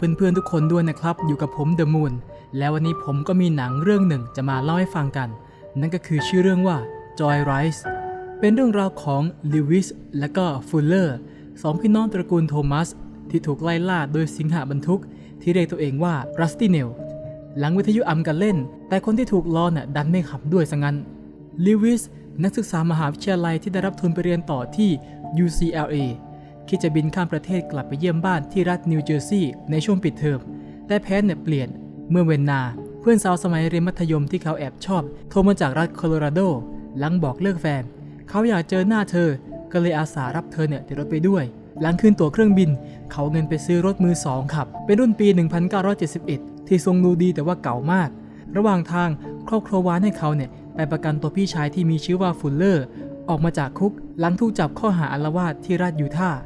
เพื่อนๆทุกคนด้วยนะครับ อยู่กับผมเดอะมูนแล้ววันนี้ผมก็มีหนังเรื่องหนึ่งจะมาเล่าให้ฟังกัน นั่นก็คือชื่อเรื่องว่า Joy Rice เป็นเรื่องราวของลิวิสและก็ฟูลเลอร์สองพี่น้องตระกูลโทมัส ที่ถูกไล่ล่าโดยสิงหาบรรทุก ที่เรียกตัวเองว่า Rusty Nail หลังวิทยุอำกันเล่น แต่คนที่ถูกล้อน่ะดันไม่ขับด้วยซะงั้นลิวิสนักศึกษามหาวิทยาลัยที่ได้รับทุนไปเรียนต่อที่ UCLA คิดจะบินข้ามประเทศกลับไปเยี่ยมบ้านที่รัฐนิวเจอร์ซีย์ในช่วงปิดเทอม แต่แพนเนี่ยเปลี่ยนเมื่อเวนนา เพื่อนสาวสมัยเรียนมัธยมที่เขาแอบชอบ โทรมาจากรัฐโคโลราโด หลังบอกเลิกแฟน เขาอยากเจอหน้าเธอ ก็เลยอาสารับเธอเนี่ยติดรถไปด้วย หลังคืนตั๋วเครื่องบิน เขาเงินไปซื้อรถมือสองขับ เป็นรุ่นปี 1971 ที่ทรงดูดีแต่ว่าเก่ามาก ระหว่างทางครอบครัววานให้เขาเนี่ยไปประกันตัวพี่ชายที่มีชื่อว่าฟุลเลอร์ ออกมาจากคุกหลังถูกจับข้อหาอาละวาดที่รัฐยูทาห์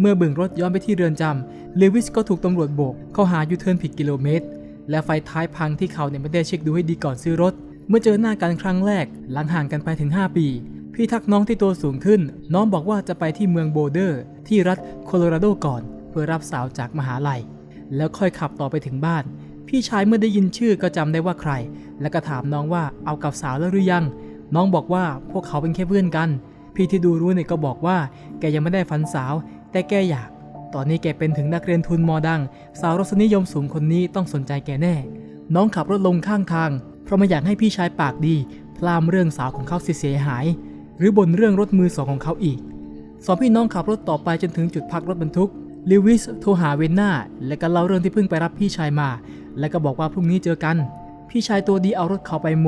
เมื่อบึงรถย้อนไปที่เรือนจำเลวิสก็ถูกตำรวจโบกเข้อหายูเทิร์นผิดกิโลเมตร และไฟท้ายพังที่เขาเนี่ยไม่ได้เช็คดูให้ดีก่อนซื้อรถ เมื่อเจอหน้ากันครั้งแรก หลังห่างกันไปถึง 5 ปี พี่ทักน้องที่ตัวสูงขึ้น น้องบอกว่าจะไปที่เมืองโบเดอร์ ที่รัฐโคโลราโดก่อน เพื่อรับสาวจากมหาลัย แล้วค่อยขับต่อไปถึงบ้าน พี่ชายเมื่อได้ยินชื่อก็จำได้ว่าใคร แล้วก็ถามน้องว่าเอากับสาวแล้วหรือยัง น้องบอกว่าพวกเขาเป็นแค่เพื่อนกัน พี่ที่ดูรู้เนี่ยก็บอกว่าแกยังไม่ได้ฝันสาว แต่แกอยาก ตอนนี้แกเป็นถึงนักเรียนทุนมอดัง สาวรสนิยมสูงคนนี้ต้องสนใจแกแน่ น้องขับรถลงข้างทาง เพราะไม่อยากให้พี่ชายปากดี พลามเรื่องสาวของเขาเสียหาย หรือบ่นเรื่องรถมือสองของเขาอีก สองพี่น้องขับรถต่อไปจนถึงจุดพักรถบรรทุก ลิวิสโทรหาเวนนาและก็เล่าเรื่องที่เพิ่งไปรับพี่ชายมา และก็บอกว่าพรุ่งนี้เจอกัน พี่ชายตัวดีเอารถเขาไปโม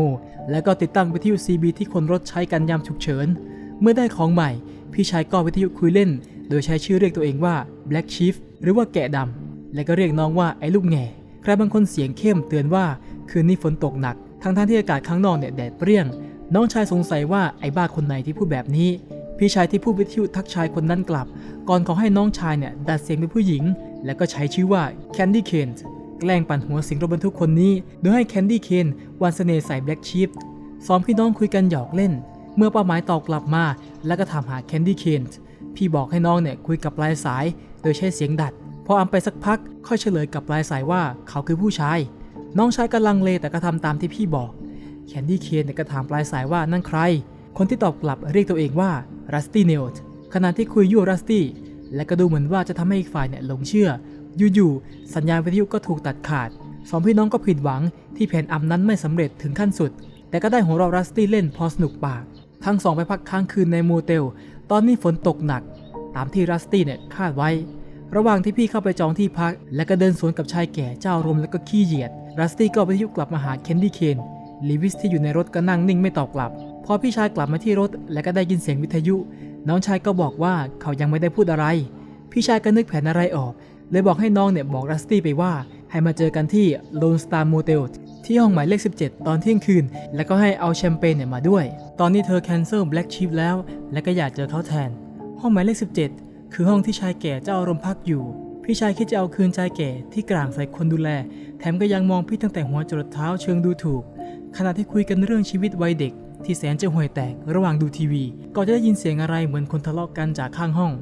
แล้วก็ติดตั้งวิทยุ CB ที่คนรถใช้กันยามฉุกเฉิน เมื่อได้ของใหม่ พี่ชายก็วิทยุคุยเล่น โดยใช้ชื่อเรียกตัวเองว่า Black Chief หรือว่าแกะดำ และก็เรียกน้องว่าไอ้ลูกแง่ใครบางคนเสียงเข้มเตือนว่าคืนนี้ฝนตกหนัก ทั้งทที่อากาศข้างนอกเนี่ยแดดเปรี้ยง น้องชายสงสัยว่าไอ้บ้าคนไหนที่พูดแบบนี้ พี่ชายที่พูดวิทยุทักชายคนนั้นกลับ ก่อนขอให้น้องชายเนี่ยดัดเสียงเป็นผู้หญิง แล้วก็ใช้ชื่อว่า Candy Cane แกล้งปั่นหัวสิงรถบรรทุกคนนี้ โดยให้ Candy Cane วันเสน่ห์ใส่ Black Sheep สองพี่น้องคุยกันหยอกเล่น เมื่อเป้าหมายตอบกลับมา แล้วก็ถามหา Candy Cane พี่บอกให้น้องเนี่ยคุยกับปลายสาย โดยใช้เสียงดัด พออำไปสักพัก ค่อยเฉลยกับปลายสายว่าเขาคือผู้ชาย น้องชายกำลังเลแต่ก็ทำตามที่พี่บอก แคนดี้เคนเนี่ยก็ถามปลายสายว่านั่นใคร คนที่ตอบกลับเรียกตัวเองว่า Rusty n a i l ขณะที่คุยยั่ว Rusty และก็ดูเหมือนว่าจะทำให้อีกฝ่ายเนี่ยหลงเชื่อ อยู่ๆสัญญาณวิทยุก็ถูกตัดขาดสองพี่น้องก็ผิดหวังที่แผนอำนั้นไม่สำเร็จถึงขั้นสุด แต่ก็ได้หัวเราะ Rusty เล่นพอสนุกปาก ทั้งสองไปพักค้างคืนในโมเตล ตอนนี้ฝนตกหนัก ตามที่ Rusty เนี่ยคาดไว้ ระหว่างที่พี่เข้าไปจองที่พัก และก็เดินสวนกับชายแก่เจ้ารมและก็ขี้เหยียด รัสตี้ก็วิทยุกลับมาหาเคนดี้เคนลีวิสที่อยู่ในรถก็นั่งนิ่งไม่ตอบกลับ พอพี่ชายกลับมาที่รถ และก็ได้ยินเสียงวิทยุ น้องชายก็บอกว่าเขายังไม่ได้พูดอะไร พี่ชายก็นึกแผนอะไรออก เลยบอกให้น้องเนี่ยบอกรัสตี้ไปว่า ให้มาเจอกันที่ Lone Star Motel ที่ห้องหมายเลข 17 ตอนเที่ยงคืน แล้วก็ให้เอาแชมเปญเนี่ยมาด้วย ตอนนี้เธอแคนเซิล Black Sheep แล้ว และก็อยากเจอเขาแทน ห้องหมายเลข 17 คือห้องที่ชายแก่เจ้าอารมณ์พักอยู่ พี่ชายคิดจะเอาคืนชายแก่ที่กลางใส่คนดูแล แถมก็ยังมองพี่ตั้งแต่หัวจรดเท้าเชิงดูถูก ขณะที่คุยกันเรื่องชีวิตวัยเด็ก ที่แสนจะห่วยแตกระหว่างดูทีวี ก็จะได้ยินเสียงอะไรเหมือนคนทะเลาะกันจากข้างห้อง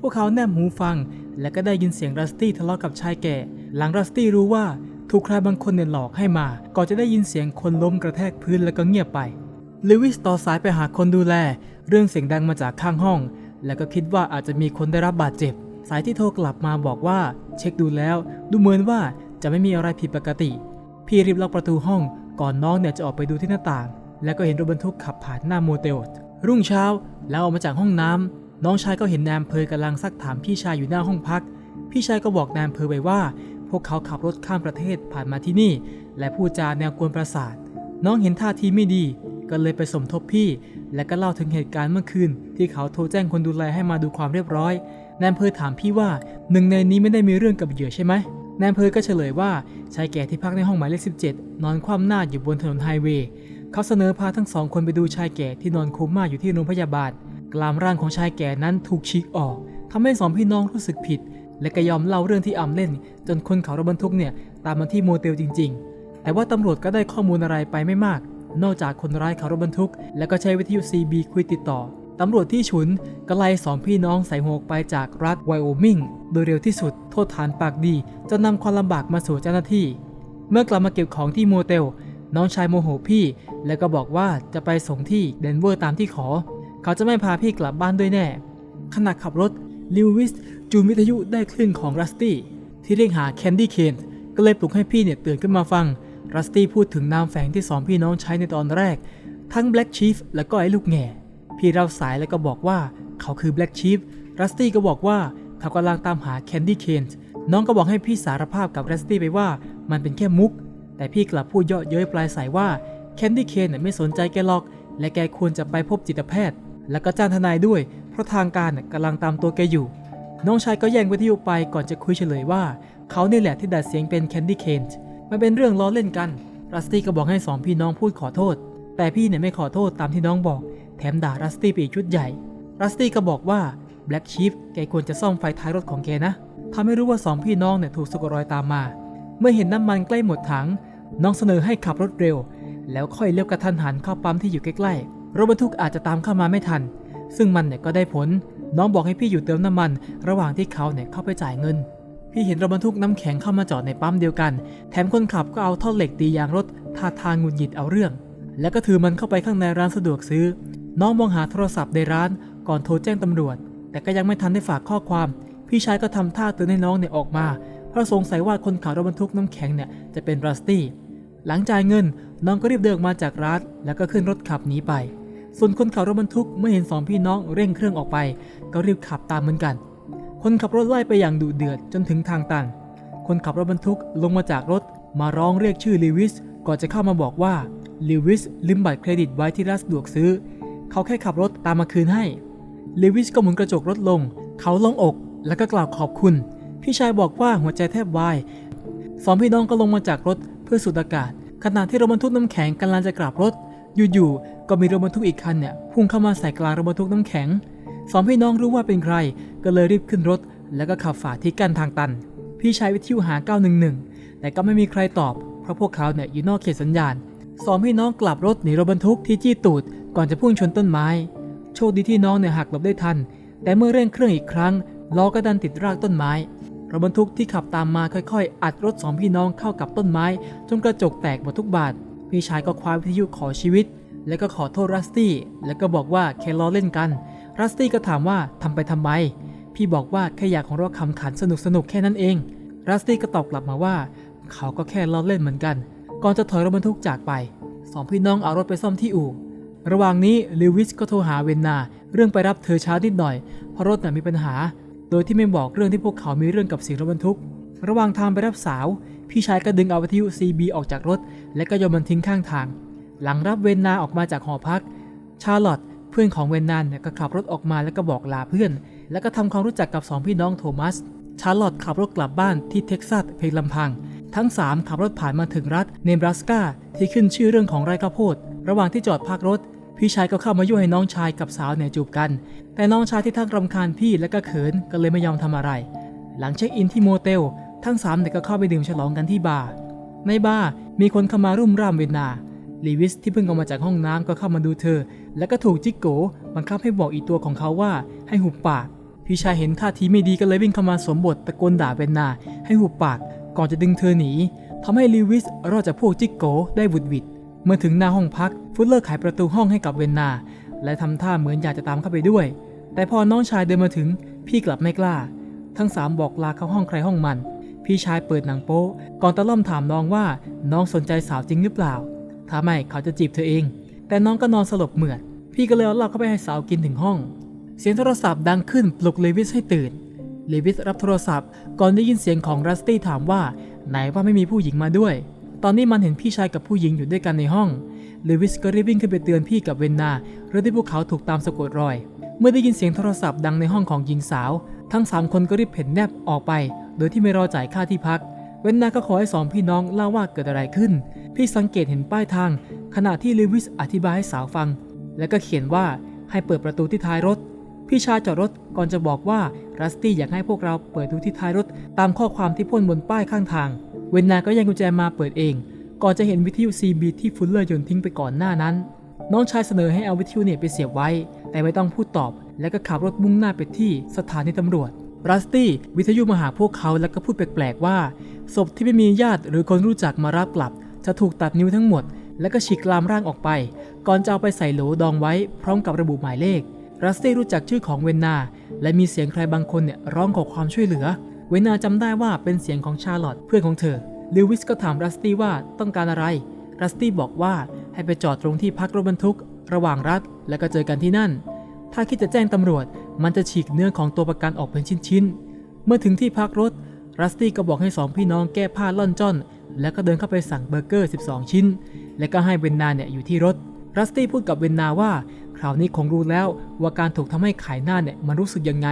พวกเขาแนบหูฟัง และก็ได้ยินเสียงรัสตี้ทะเลาะกับชายแก่ หลังรัสตี้รู้ว่าถูกใครบางคนเนี่ยหลอกให้มาก็จะได้ยินเสียงคนล้มกระแทกพื้นแล้วก็เงียบไปลิวิสต่อสายไปหาคนดูแล เรื่องเสียงดังมาจากข้างห้อง แล้วก็คิดว่าอาจจะมีคนได้รับบาดเจ็บ สายที่โทรกลับมาบอกว่า เช็คดูแล้ว ดูเหมือนว่าจะไม่มีอะไรผิดปกติ พี่รีบล็อกประตูห้องก่อนน้องเนี่ยจะออกไปดูที่หน้าต่าง แล้วก็เห็นรถบรรทุกขับผ่านหน้าโมเตลรุ่งเช้าแล้วออกมาจากห้องน้ำน้องชายก็เห็นนายอำเภอกำลังซักถามพี่ชายอยู่หน้าห้องพัก พี่ชายก็บอกนายอำเภอไปว่า พวกเขาขับรถข้ามประเทศผ่านมาที่นี่ และพูดจาแนวกวนประสาท น้องเห็นท่าทีไม่ดี ก็เลยไปสมทบพี่ และก็เล่าถึงเหตุการณ์เมื่อคืน ที่เขาโทรแจ้งคนดูแลให้มาดูความเรียบร้อยนายอำเภอถามพี่ว่าหนึ่งในนี้ไม่ได้มีเรื่องกับเหยื่อใช่ไหมนายอำเภอก็เฉลยว่าชายแก่ที่พักในห้องหมายเลข 17 นอนคว่ำหน้าอยู่บนถนนไฮเวย์เขาเสนอพาทั้งสองคนไปดูชายแก่ที่นอนโคม่าอยู่ที่โรงพยาบาล กลามร่างของชายแก่นั้นถูกฉีกออกทำให้สองพี่น้องรู้สึกผิด และก็ยอมเล่าเรื่องที่อำเล่น จนคนขับรถบรรทุกเนี่ยตามมาที่โมเตลจริง ๆ แต่ว่าตำรวจก็ได้ข้อมูลอะไรไปไม่มาก นอกจากคนร้ายขับรถบรรทุก และก็ใช้วิทยุ CB คุยติดต่อตำรวจที่ฉุนก็ไล่สองพี่น้องใส่หัวกไปจากรัฐไวโอมิงโดยเร็วที่สุดโทษฐานปากดีจนนำความลำบากมาสู่เจ้าหน้าที่ เมื่อกลับมาเก็บของที่โมเตล น้องชายโมโหพี่ แล้วก็บอกว่าจะไปส่งที่เดนเวอร์ตามที่ขอ เขาจะไม่พาพี่กลับบ้านด้วยแน่ขณะขับรถ ลิววิสจูนวิทยุได้คลื่นของรัสตี้ที่เรียกหาแคนดี้เคนก็เลยปลุกให้พี่เนี่ยตื่นขึ้นมาฟัง รัสตี้พูดถึงนามแฝงที่สองพี่น้องใช้ในตอนแรก ทั้ง Black Chief และก็ไอ้ลูกแง่ พี่รับสายแล้วก็บอกว่าเขาคือ Black Chief รัสตี้ก็บอกว่าเขากำลังตามหาแคนดี้เคนน้องก็บอกให้พี่สารภาพกับรัสตี้ไปว่ามันเป็นแค่มุก แต่พี่กลับพูดเยาะเย้ยปลายสายว่าแคนดี้เคนไม่สนใจแกหรอก และแกควรจะไปพบจิตแพทย์ แล้วก็จ้างทนายด้วย เพราะทางการน่ะกำลังตามตัวแกอยู่ น้องชายก็แย่งวิทยุไปก่อนจะคุยเฉลยว่า เขานี่แหละที่ดัดเสียงเป็นแคนดี้เคนมันเป็นเรื่องล้อเล่นกัน รัสตี้ก็บอกให้สองพี่น้องพูดขอโทษ แต่พี่เนี่ยไม่ขอโทษตามที่น้องบอก แถมด่ารัสตี้ไปอีกชุดใหญ่ รัสตี้ก็บอกว่า Black Sheep แกควรจะซ่อมไฟท้ายรถของแกนะทำให้รู้ว่าสองพี่น้องเนี่ยถูกสะกดรอยตามมา เมื่อเห็นน้ำมันใกล้หมดถัง น้องเสนอให้ขับรถเร็ว แล้วค่อยเลี้ยวกระทันหันเข้าปั๊มที่อยู่ใกล้ๆ รถบรรทุกอาจจะตามเข้ามาไม่ทัน ซึ่งมันเนี่ยก็ได้ผล น้องบอกให้พี่อยู่เติมน้ำมัน ระหว่างที่เขาเนี่ยเข้าไปจ่ายเงิน พี่เห็นรถบรรทุกน้ำแข็งเข้ามาจอดในปั๊มเดียวกัน แถมคนขับก็เอาท่อเหล็กตียางรถท่าทางหงุดหงิดเอาเรื่อง แล้วก็ถือมันเข้าไปข้างในร้านสะดวกซื้อ น้องมองหาโทรศัพท์ในร้าน ก่อนโทรแจ้งตำรวจ แต่ก็ยังไม่ทันได้ฝากข้อความ พี่ชายก็ทำท่าเตือนให้น้องเนี่ยออกมา เพราะสงสัยว่าคนขับรถบรรทุกน้ำแข็งเนี่ยจะเป็นรัสตี้หลังจ่ายเงินน้องก็รีบเดินออกมาจากร้านแล้วก็ขึ้นรถขับหนีไป ส่วนคนขับรถบรรทุกเมื่อเห็นสองพี่น้องเร่งเครื่องออกไป ก็รีบขับตามเหมือนกัน คนขับรถไล่ไปอย่างดุเดือดจนถึงทางตัน คนขับรถบรรทุกลงมาจากรถมาร้องเรียกชื่อลิวิสก่อนจะเข้ามาบอกว่าลิวิสลืมบัตรเครดิตไว้ที่ร้านสะดวกซื้อ เขาแค่ขับรถตามมาคืนให้ลิวิสก็หมุนกระจกรถลง เขาลงอกแล้วก็กล่าวขอบคุณ พี่ชายบอกว่าหัวใจแทบวายสองพี่น้องก็ลงมาจากรถเพื่อสูดอากาศขณะที่รถบรรทุกน้ำแข็งกำลังจะกลับรถ อยู่ๆ ก็มีรถบรรทุกอีกคันเนี่ยพุ่งเข้ามาใส่กลางรถบรรทุกน้ำแข็งสองพี่น้องรู้ว่าเป็นใคร ก็เลยรีบขึ้นรถ แล้วก็ขับฝ่าที่กั้นทางตัน พี่ชายวิทยุหา 911 แต่ก็ไม่มีใครตอบ เพราะพวกเขาเนี่ยอยู่นอกเขตสัญญาณสองพี่น้องกลับรถหนีรถบรรทุกที่จี้ตูดก่อนจะพุ่งชนต้นไม้ โชคดีที่น้องเนี่ยหักหลบได้ทัน แต่เมื่อเร่งเครื่องอีกครั้งล้อก็ดันติดรากต้นไม้รถบรรทุกที่ขับตามมาค่อยๆ อัดรถสองพี่น้องเข้ากับต้นไม้ จนกระจกแตกหมดทุกบานพี่ชายก็คว้าวิทยุขอชีวิต แล้วก็ขอโทษรัสตี้แล้วก็บอกว่าแค่ล้อเล่นกัน รัสตี้ก็ถามว่าทำไปทำไม พี่บอกว่าแค่อยากของเราคำขันสนุกสนุกแค่นั้นเอง รัสตี้ก็ตอบกลับมาว่า เขาก็แค่ล้อเล่นเหมือนกัน ก่อนจะถอยรถบรรทุกจากไปสองพี่น้องเอารถไปซ่อมที่อู่ ระหว่างนี้ลิวิสก็โทรหาเวนนา เรื่องไปรับเธอช้านิดหน่อย เพราะรถน่ะมีปัญหา โดยที่ไม่บอกเรื่องที่พวกเขามีเรื่องกับสิ่งรถบรรทุก ระหว่างทางไปรับสาว พี่ชายก็ดึงเอาวิทยุ CB ออกจากรถ และก็โยนมันทิ้งข้างทาง หลังรับเวนนาออกมาจากหอพัก ชาร์ลอตเพื่อนของเวนนานเนี่ยก็ขับรถออกมาแล้วก็บอกลาเพื่อน แล้วก็ทำความรู้จักกับสองพี่น้องโทมัส ชาร์ลอตขับรถกลับบ้านที่เท็กซัสเพียงลำพัง ทั้ง 3 ขับรถผ่านมาถึงรัฐเนบราสกาที่ขึ้นชื่อเรื่องของไร่ข้าวโพด ระหว่างที่จอดพักรถ พี่ชายก็เข้ามายุ่ให้น้องชายกับสาวเนี่ยจูบกัน แต่น้องชายที่ทั้งรำคาญพี่และก็เขินก็เลยไม่ยอมทำอะไร หลังเช็คอินที่โมเตลทั้งสามเด็กก็เข้าไปดื่มฉลองกันที่บาร์ในบาร์มีคนเข้ามารุ่มร่ามเวนนา ลีวิสที่เพิ่งออกมาจากห้องน้ำก็เข้ามาดูเธอ แล้วก็ถูกจิกโกบังคับให้บอกอีตัวของเขาว่าให้หุบปาก พี่ชายเห็นท่าทีไม่ดีก็เลยวิ่งเข้ามาสวมบทตะโกนด่าเวนนาให้หุบปาก ก่อนจะดึงเธอหนีทำให้ลีวิสรอดจากพวกจิกโกได้บุดวิดเมื่อถึงหน้าห้องพัก ฟุตเลอร์ไขประตูห้องให้กับเวนนา และทำท่าเหมือนอยากจะตามเข้าไปด้วย แต่พอน้องชายเดินมาถึง พี่กลับไม่กล้า ทั้งสามบอกลาเข้าห้องใครห้องมัน พี่ชายเปิดหนังโป๊ก่อนตะล่อมถามน้องว่าน้องสนใจสาวจริงหรือเปล่า ถ้าไม่เขาจะจีบเธอเอง แต่น้องก็นอนสลบเหมือด พี่ก็เลยเอาเหล้าเข้าไปให้สาวกินถึงห้อง เสียงโทรศัพท์ดังขึ้นปลุกเลวิสให้ตื่น เลวิสรับโทรศัพท์ ก่อนได้ยินเสียงของรัสตี้ถามว่า ไหนว่าไม่มีผู้หญิงมาด้วย ตอนนี้มันเห็นพี่ชายกับผู้หญิงอยู่ด้วยกันในห้อง เลวิสก็รีบวิ่งขึ้นไปเตือนพี่กับเวนนาเรื่องที่พวกเขาถูกตามสะกดรอย เมื่อได้ยินเสียงโทรศัพท์ดังในห้องของหญิงสาว ทั้งสามคนก็รีบเพ่นแนบออกไป โดยที่ไม่รอจ่ายค่าที่พัก เวนนาก็ขอให้สองพี่น้องเล่าว่าเกิดอะไรขึ้น พี่สังเกตเห็นป้ายทาง ขณะที่เลวิสอธิบายให้สาวฟัง แล้วก็เขียนว่าให้เปิดประตูที่ท้ายรถ พี่ชายจอดรถก่อนจะบอกว่ารัสตี้อยากให้พวกเราเปิดดูที่ท้ายรถ ตามข้อความที่พ่นบนป้ายข้างทาง เวนนาก็ยังกุญแจมาเปิดเอง ก่อนจะเห็นวิทยุ CB ที่ฟุลเลอร์โยนทิ้งไปก่อนหน้านั้น น้องชายเสนอให้เอาวิทยุเนี่ยไปเสียบไว้ แต่ไม่ต้องพูดตอบ แล้วก็ขับรถมุ่งหน้าไปที่สถานีตำรวจรัสตี้วิทยุมาหาพวกเขาแล้วก็พูดแปลกๆว่า ศพที่ไม่มีญาติหรือคนรู้จักมารับกลับ จะถูกตัดนิ้วทั้งหมด แล้วก็ฉีกลามร่างออกไป ก่อนจะเอาไปใส่โหลดองไว้พร้อมกับระบุหมายเลข รัสตี้รู้จักชื่อของเวนนา และมีเสียงใครบางคนเนี่ยร้องขอความช่วยเหลือ เวนนาจำได้ว่าเป็นเสียงของชาร์ลอตเพื่อนของเธอลิวิสก็ถามรัสตี้ว่าต้องการอะไร รัสตี้บอกว่าให้ไปจอดตรงที่พักรถบรรทุก ระหว่างรัฐ แล้วก็เจอกันที่นั่น ถ้าคิดจะแจ้งตำรวจ มันจะฉีกเนื้อของตัวประกันออกเป็นชิ้นๆ เมื่อถึงที่พักรถ รัสตี้ก็บอกให้สองพี่น้องแก้ผ้าล่อนจ้อน แล้วก็เดินเข้าไปสั่งเบอร์เกอร์ 12 ชิ้น แล้วก็ให้เวนนาเนี่ยอยู่ที่รถ รัสตี้พูดกับเวนนาว่าคราวนี้คงรู้แล้วว่าการถูกทำให้ขายหน้าเนี่ยมันรู้สึกยังไง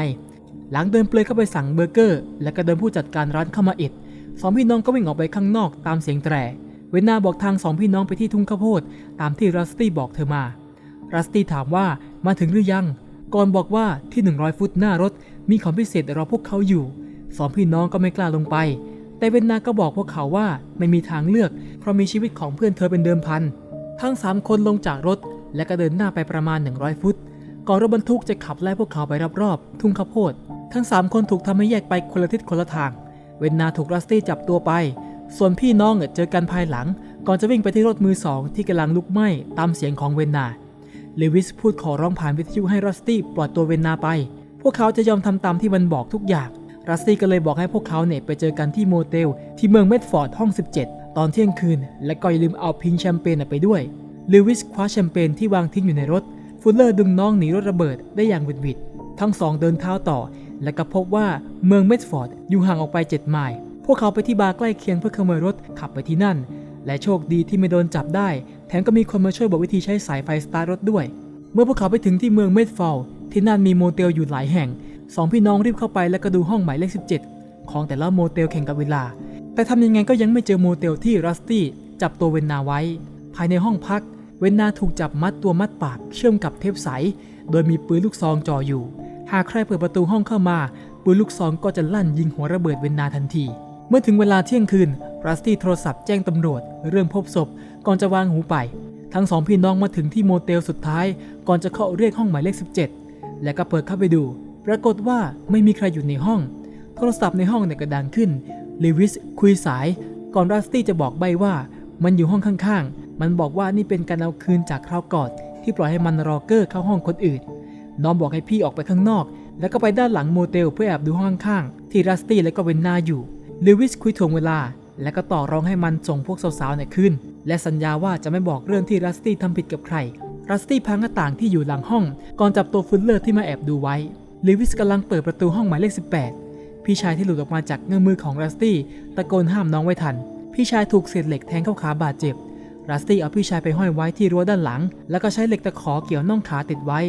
หลังเดินเปลยเข้าไปสั่งเบอร์เกอร์ และก็เดินผู้จัดการร้านเข้ามาอิดสองพี่น้องก็วิ่งออกไปข้างนอกตามเสียงแตร เวนนาบอกทางสองพี่น้องไปที่ทุ่งข้าวโพดตามที่รัสตี้บอกเธอมา รัสตี้ถามว่ามาถึงหรือยัง ก่อนบอกว่าที่ 100 ฟุตหน้ารถมีของพิเศษรอพวกเขาอยู่ สองพี่น้องก็ไม่กล้าลงไป แต่เวนนาก็บอกพวกเขาว่าไม่มีทางเลือก เพราะมีชีวิตของเพื่อนเธอเป็นเดิมพัน ทั้ง 3 คนลงจากรถ และก็เดินหน้าไปประมาณ 100 ฟุต ก่อนรถบรรทุกจะขับไล่พวกเขาไปรอบๆ ทุ่งข้าวโพด ทั้ง 3 คนถูกทำให้แยกไปคนละทิศคนละทาง เวนนาถูกรัสตี้จับตัวไป ส่วนพี่น้องเจอกันภายหลัง ก่อนจะวิ่งไปที่รถมือสองที่กำลังลุกไหม้ตามเสียงของเวนนาเลวิสพูดขอร้องผ่านวิทยุให้รัสตี้ปล่อยตัวเวนนาไป พวกเขาจะยอมทำตามที่มันบอกทุกอย่าง รัสตี้ก็เลยบอกให้พวกเขาเนี่ยไปเจอกันที่โมเตล ที่เมืองเมดฟอร์ดห้อง 17 ตอนเที่ยงคืน และก็อย่าลืมเอาพิงแชมเปญไปด้วยเลวิสคว้าแชมเปญที่วางทิ้งอยู่ในรถ ฟูลเลอร์ดึงน้องหนีรถระเบิดได้อย่างหวิดหวิดทั้งสองเดินเท้าต่อ และก็พบว่าเมืองเมดฟอร์ดอยู่ห่างออกไป 7 ไมล์ พวกเขาไปที่บาร์ใกล้เคียงเพื่อขโมยรถขับไปที่นั่น และโชคดีที่ไม่โดนจับได้ แถมก็มีคนมาช่วยบอกวิธีใช้สายไฟสตาร์ทรถด้วย เมื่อพวกเขาไปถึงที่เมืองเมดฟอลที่นั่นมีโมเตลอยู่หลายแห่ง สองพี่น้องรีบเข้าไปแล้วก็ดูห้องหมายเลข 17 ของแต่ละโมเตลแข่งกับเวลา แต่ทำยังไงก็ยังไม่เจอโมเตลที่รัสตี้จับตัวเวนนาไว้ ภายในห้องพัก เวนนาถูกจับมัดตัวมัดปากเชื่อมกับเทปใส โดยมีปืนลูกซองจ่ออยู่ หากใครเปิดประตูห้องเข้ามา ปืนลูกซองก็จะลั่นยิงหัวระเบิดเวนนาทันที เมื่อถึงเวลาเที่ยงคืนรัสตี้โทรศัพท์แจ้งตำรวจ เรื่องพบศพก่อนจะวางหูไป ทั้งสองพี่น้องมาถึงที่โมเตลสุดท้าย ก่อนจะเข้าเรียกห้องหมายเลข 17 และก็เปิดเข้าไปดู ปรากฏว่าไม่มีใครอยู่ในห้อง โทรศัพท์ในห้องเนี่ยก็ดังขึ้นลิวิสคุยสาย ก่อนรัสตี้จะบอกใบว่า มันอยู่ห้องข้างๆ มันบอกว่านี่เป็นการเอาคืนจากคราวก่อนที่ปล่อยให้มันรอเกอร์เข้าห้องคนอื่น น้องบอกให้พี่ออกไปข้างนอก แล้วก็ไปด้านหลังโมเตลเพื่อแอบดูห้องข้างๆที่รัสตี้และก็เวนนาอยู่ลิวิสคุยถ่วงเวลา และก็ต่อรองให้มันส่งพวกสาวๆเนี่ยขึ้น และสัญญาว่าจะไม่บอกเรื่องที่รัสตี้ทำผิดกับใคร รัสตี้พังหน้าต่างที่อยู่หลังห้อง ก่อนจับตัวฟุลเลอร์ที่มาแอบดูไว้ ลิวิสกำลังเปิดประตูห้องหมายเลข 18 พี่ชายที่หลุดออกมาจากเงื้อมือของรัสตี้ตะโกนห้ามน้องไว้ทัน พี่ชายถูกเศษเหล็กแทงเข้าขาบาดเจ็บ รัสตี้เอาพี่ชายไปห้อยไว้ที่รั้วด้านหลัง แล้วก็ใช้เหล็กตะขอเกี่ยวน่องขาติดไว้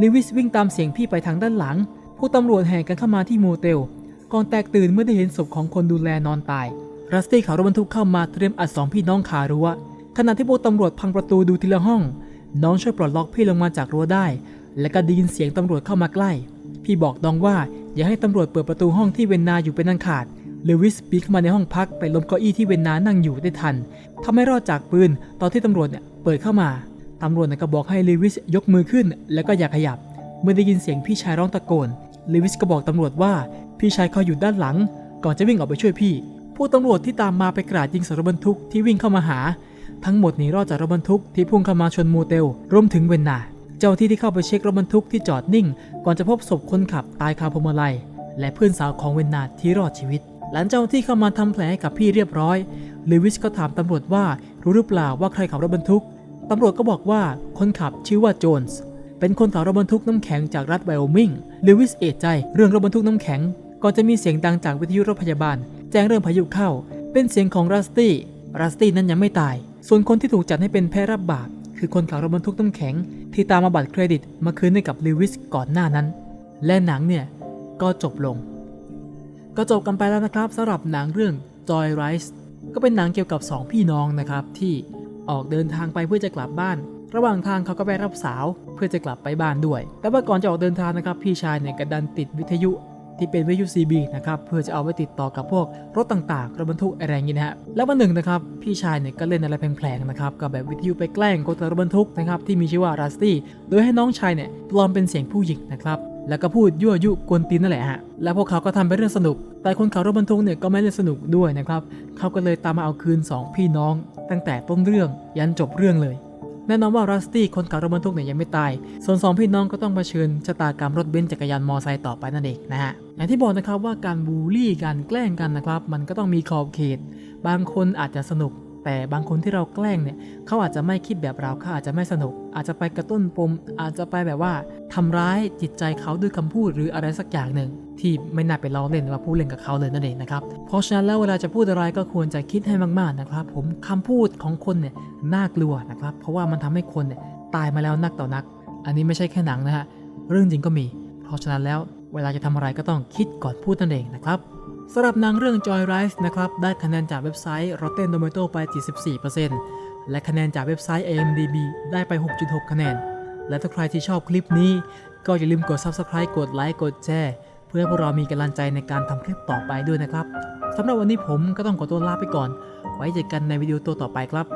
ลิวิสวิ่งตามเสียงพี่ไปทางด้านหลัง ผู้ตำรวจแห่กันเข้ามาที่โมเตล ก่อนแตกตื่นเมื่อได้เห็นศพของคนดูแลนอนตาย รัสตี้ขับรถบรรทุกเข้ามาเตรียมอัดสองพี่น้องขารั้ว ขณะที่พวกตำรวจพังประตูดูทีละห้อง น้องช่วยปลดล็อกพี่ลงมาจากรั้วได้ และก็ได้ยินเสียงตำรวจเข้ามาใกล้ พี่บอกน้องว่าอย่าให้ตำรวจเปิดประตูห้องที่เวนนาอยู่เป็นอันขาดเลวิสปีนเข้ามาในห้องพักไปล้มเก้าอี้ที่เวนนานั่งอยู่ได้ทันทำให้รอดจากปืนตอนที่ตำรวจเนี่ยเปิดเข้ามาตำรวจเนี่ยก็บอกให้เลวิสยกมือขึ้น แล้วก็อย่าขยับ เมื่อได้ยินเสียงพี่ชายร้องตะโกนเลวิสก็บอกตำรวจว่าพี่ชายเขาอยู่ด้านหลัง ก่อนจะวิ่งออกไปช่วยพี่ ผู้ตำรวจที่ตามมาไปกราดยิงส่รบรรทุกที่วิ่งเข้ามาหา ทั้งหมดหนีรอดจากรถบรรทุกที่พุ่งเข้ามาชนโมเตลรวมถึงเวนนา เจ้าที่ที่เข้าไปเช็ครถบรรทุกที่จอดนิ่ง ก่อนจะพบศพคนขับตายคาพวงมาลัย และเพื่อนสาวของเวนนาที่รอดชีวิต หลังเจ้าที่เข้ามาทำแผลให้กับพี่เรียบร้อยเลวิสก็ถามตำรวจว่ารู้หรือเปล่าว่าใครขับรถบรรทุกตำรวจก็บอกว่าคนขับชื่อว่าโจนส์เป็นคนขับรถบรรทุกน้ำแข็งจากรัฐไวโอมิงเลวิสเอะใจเรื่องรถบรรทุกน้ำแข็ง ก่อนจะมีเสียงดังจากวิทยุรถพยาบาล แจ้งเรื่องพายุเข้า เป็นเสียงของรัสตี้รัสตี้นั้นยังไม่ตาย ส่วนคนที่ถูกจัดให้เป็นแพรับบาปคือคนขับรถบรรทุกน้ำแข็ง ที่ตามมาบัตรเครดิตมาคืนให้กับลิวิสก่อนหน้านั้น และหนังเนี่ย ก็จบลง ก็จบกันไปแล้วนะครับสำหรับหนังเรื่อง Joy Rise ก็เป็นหนังเกี่ยวกับ 2 พี่น้องนะครับ ที่ออกเดินทางไปเพื่อจะกลับบ้าน ระหว่างทางเขาก็ไปรับสาวเพื่อจะกลับไปบ้านด้วย แต่ว่าก่อนจะออกเดินทางนะครับพี่ชายเนี่ยกระดันติดวิทยุ ที่เป็นวิทยุ CB นะครับเพื่อจะเอาไว้ติดต่อกับพวกรถต่างๆรถบรรทุกอะไรอย่างงี้นะฮะแล้ววันหนึ่งนะครับพี่ชายเนี่ยก็เล่นอะไรแผลงๆนะครับกับแบบวิทยุไปแกล้งคนรถบรรทุกนะครับที่มีชื่อว่ารัสตี้โดยให้น้องชายเนี่ยปลอมเป็นเสียงผู้หญิงนะครับแล้วก็พูดยั่วยุกวนตีนนั่นแหละฮะ แล้วพวกเขาก็ทำเป็นเรื่องสนุก แต่คนขับรถบรรทุกเนี่ยก็ไม่ได้สนุกด้วยนะครับ เขาก็เลยตามมาเอาคืนสองพี่น้อง ตั้งแต่ต้นเรื่องยันจบเรื่องเลย แน่นอนว่ารัสตี้คนขับรถบรรทุกเนี่ยยังไม่ตาย ส่วนสองพี่น้องก็ต้องเผชิญชะตากรรมรถเบนซ์จักรยานมอไซค์ต่อไปนั่นเองนะฮะ อย่างที่บอกนะครับว่าการบูลลี่การแกล้งกันนะครับ มันก็ต้องมีขอบเขต บางคนอาจจะสนุก แต่บางคนที่เราแกล้งเนี่ยเขาอาจจะไม่คิดแบบเราเขาอาจจะไม่สนุก อาจจะไปกระตุ้นปม อาจจะไปแบบว่าทำร้ายจิตใจเขาด้วยคำพูดหรืออะไรสักอย่างหนึ่ง ที่ไม่น่าไปล้อเล่นหรือว่าพูดเล่นกับเขาเลยนั่นเองนะครับ เพราะฉะนั้นแล้วเวลาจะพูดอะไรก็ควรจะคิดให้มากๆนะครับ ผมคำพูดของคนเนี่ยน่ากลัวนะครับ เพราะว่ามันทำให้คนเนี่ยตายมาแล้วนักต่อนัก อันนี้ไม่ใช่แค่หนังนะฮะเรื่องจริงก็มี เพราะฉะนั้นแล้วเวลาจะทำอะไรก็ต้องคิดก่อนพูดนั่นเองนะครับ สำหรับหนังเรื่อง Joy Rise นะครับ ได้คะแนนจากเว็บไซต์ Rotten Tomato ไป 74%และคะแนนจากเว็บไซต์ A M D B ได้ไป 6.6 คะแนน และถ้าใครที่ชอบคลิปนี้ ก็อย่าลืมกด Subscribe กดไลค์กดแชร์เพื่อให้พวกเรามีกำลังใจในการทำคลิปต่อไปด้วยนะครับสำหรับวันนี้ผมก็ต้องขอตัวลาไปก่อน ไว้เจอกันในวิดีโอตัวต่อไปครับ